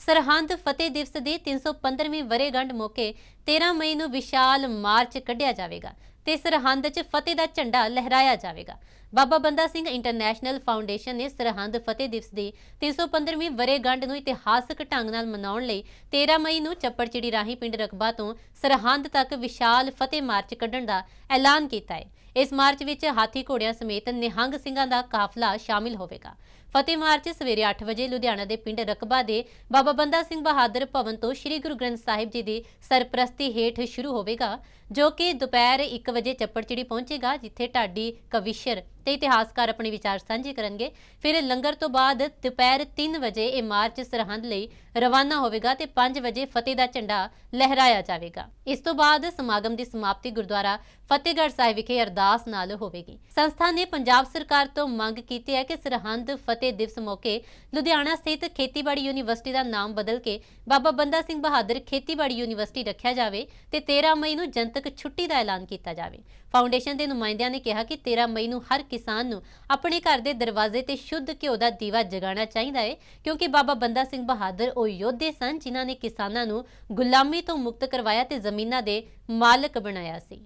ਸਰਹੰਦ ਫਤਿਹ ਦਿਵਸ ਦੀ 315ਵੀਂ ਵਰ੍ਹੇਗੰਢ ਮੌਕੇ 13 ਮਈ ਨੂੰ ਵਿਸ਼ਾਲ ਮਾਰਚ ਕੱਢਿਆ ਜਾਵੇਗਾ ਤੇ ਸਰਹੰਦ 'ਚ ਫਤਿਹ ਦਾ ਝੰਡਾ ਲਹਿਰਾਇਆ ਜਾਵੇਗਾ। ਬਾਬਾ ਬੰਦਾ ਸਿੰਘ ਇੰਟਰਨੈਸ਼ਨਲ ਫਾਊਂਡੇਸ਼ਨ ਨੇ ਸਰਹੰਦ ਫਤਿਹ ਦਿਵਸ ਦੀ 315ਵੀਂ ਵਰ੍ਹੇਗੰਢ ਨੂੰ ਇਤਿਹਾਸਕ ਢੰਗ ਨਾਲ ਮਨਾਉਣ ਲਈ 13 ਮਈ ਨੂੰ ਚੱਪੜਚਿੜੀ ਰਾਹੀਂ ਪਿੰਡ ਰਕਬਾ ਤੋਂ ਸਰਹੰਦ ਤੱਕ ਵਿਸ਼ਾਲ ਫਤਿਹ ਮਾਰਚ ਕੱਢਣ ਦਾ ਐਲਾਨ ਕੀਤਾ ਹੈ। ਇਸ ਮਾਰਚ ਵਿੱਚ ਹਾਥੀ ਘੋੜਿਆਂ ਸਮੇਤ ਨਿਹੰਗ ਸਿੰਘਾਂ ਦਾ ਕਾਫਲਾ ਸ਼ਾਮਿਲ ਹੋਵੇਗਾ। ਫਤਿਹ ਮਾਰਚ ਸਵੇਰੇ 8 ਵਜੇ ਲੁਧਿਆਣਾ ਦੇ ਪਿੰਡ ਰਕਬਾ ਦੇ ਬਾਬਾ ਬੰਦਾ ਸਿੰਘ ਬਹਾਦਰ ਭਵਨ ਤੋਂ ਸ੍ਰੀ ਗੁਰੂ ਗ੍ਰੰਥ ਸਾਹਿਬ ਜੀ ਦੀ ਸਰਪ੍ਰਸਤੀ ਹੇਠ ਸ਼ੁਰੂ ਹੋਵੇਗਾ ਜੋ ਕਿ ਦੁਪਹਿਰ 1 ਵਜੇ ਚੱਪੜਚਿੜੀ ਪਹੁੰਚੇਗਾ ਜਿੱਥੇ ਢਾਡੀ ਕਵਿਸ਼ਰ ਤੇ ਇਤਿਹਾਸਕਾਰ ਆਪਣੇ ਵਿਚਾਰ ਸਾਂਝੇ ਕਰਨਗੇ। ਫਿਰ ਲੰਗਰ ਤੋਂ ਬਾਅਦ ਦੁਪਹਿਰ 3 ਵਜੇ ਇਹ ਮਾਰਚ ਸਰਹੰਦ ਲਈ ਰਵਾਨਾ ਹੋਵੇਗਾ ਤੇ 5 ਵਜੇ ਫਤਿਹ ਦਾ ਝੰਡਾ ਲਹਿਰਾਇਆ ਜਾਵੇਗਾ। ਇਸ ਤੋਂ ਬਾਅਦ ਸਮਾਗਮ ਦੀ ਸਮਾਪਤੀ ਗੁਰਦੁਆਰਾ ਫਤਿਹਗੜ੍ਹ ਸਾਹਿਬ ਵਿਖੇ ਅਰਦਾਸ ਨਾਲ ਹੋਵੇਗੀ। ਸੰਸਥਾ ਨੇ ਪੰਜਾਬ ਸਰਕਾਰ ਤੋਂ ਮੰਗ ਕੀਤੀ ਹੈ ਕਿ ਸਰਹੰਦ ਫਤਿਹ ਦਿਵਸ ਮੌਕੇ ਲੁਧਿਆਣਾ ਸਥਿਤ ਖੇਤੀਬਾੜੀ ਯੂਨੀਵਰਸਿਟੀ ਦਾ ਨਾਮ ਬਦਲ ਕੇ ਬਾਬਾ ਬੰਦਾ ਸਿੰਘ ਬਹਾਦਰ ਖੇਤੀਬਾੜੀ ਯੂਨੀਵਰਸਿਟੀ ਰੱਖਿਆ ਜਾਵੇ ਤੇ 13 ਮਈ ਨੂੰ ਜਨਤਕ ਛੁੱਟੀ ਦਾ ਐਲਾਨ ਕੀਤਾ ਜਾਵੇ। ਫਾਊਂਡੇਸ਼ਨ ਦੇ ਨੁਮਾਇੰਦਿਆਂ ਨੇ ਕਿਹਾ ਕਿ 13 ਮਈ ਨੂੰ ਹਰ ਕਿਸਾਨ ਨੂੰ ਆਪਣੇ ਘਰ ਦੇ ਦਰਵਾਜ਼ੇ ਤੇ ਸ਼ੁੱਧ ਘਿਓ ਦਾ ਦੀਵਾ ਜਗਾਉਣਾ ਚਾਹੀਦਾ ਹੈ ਕਿਉਂਕਿ ਬਾਬਾ ਬੰਦਾ ਸਿੰਘ ਬਹਾਦਰ ਉਹ ਯੋਧੇ ਸਨ ਜਿਨ੍ਹਾਂ ਨੇ ਕਿਸਾਨਾਂ ਨੂੰ ਗੁਲਾਮੀ ਤੋਂ ਮੁਕਤ ਕਰਵਾਇਆ ਤੇ ਜ਼ਮੀਨਾਂ ਦੇ ਮਾਲਕ ਬਣਾਇਆ ਸੀ।